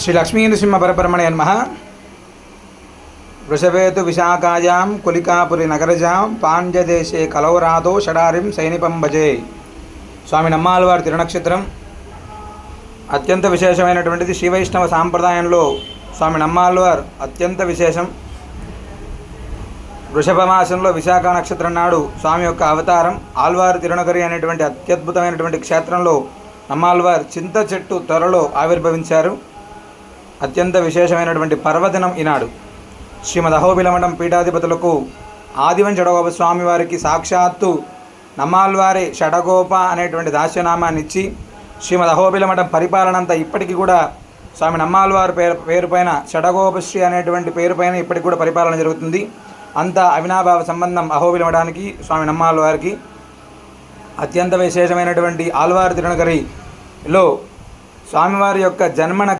శ్రీ లక్ష్మీనృసింహ పరబ్రహ్మణే నమ వృషభేతు విశాఖాయాం కులికాపురి నగరజాం పాండ్యదేశే కలౌరాతో షడారిం సైనిపం భజే స్వామి నమ్మాలవారి తిరునక్షత్రం అత్యంత విశేషమైనటువంటిది శ్రీ వైష్ణవ సాంప్రదాయంలో స్వామి నమ్మాలవారు అత్యంత విశేషం వృషభ మాసంలో విశాఖ నక్షత్రం నాడు స్వామి యొక్క అవతారం ఆల్వారు తిరునగరి అనేటువంటి అత్యద్భుతమైనటువంటి క్షేత్రంలో నమ్మాల్వార్ చింత చెట్టు త్వరలో ఆవిర్భవించారు. అత్యంత విశేషమైనటువంటి పర్వదినం ఈనాడు. శ్రీమద్ అహోబిలమఠం పీఠాధిపతులకు ఆదివం షడగోప స్వామివారికి సాక్షాత్తు నమ్మాల్వారే షడగోప అనేటువంటి దాస్యనామాన్ని ఇచ్చి శ్రీమద్ అహోబిలమఠం పరిపాలనంతా ఇప్పటికీ కూడా స్వామి నమ్మాల్వారి పేరు పేరుపైన షడగోపశ్రీ అనేటువంటి పేరుపైన ఇప్పటికి కూడా పరిపాలన జరుగుతుంది. అంత అవినాభావ సంబంధం అహోబిలమఠానికి స్వామి నమ్మాల్వారికి. అత్యంత విశేషమైనటువంటి ఆల్వారు తిరునగరిలో స్వామివారి యొక్క జన్మన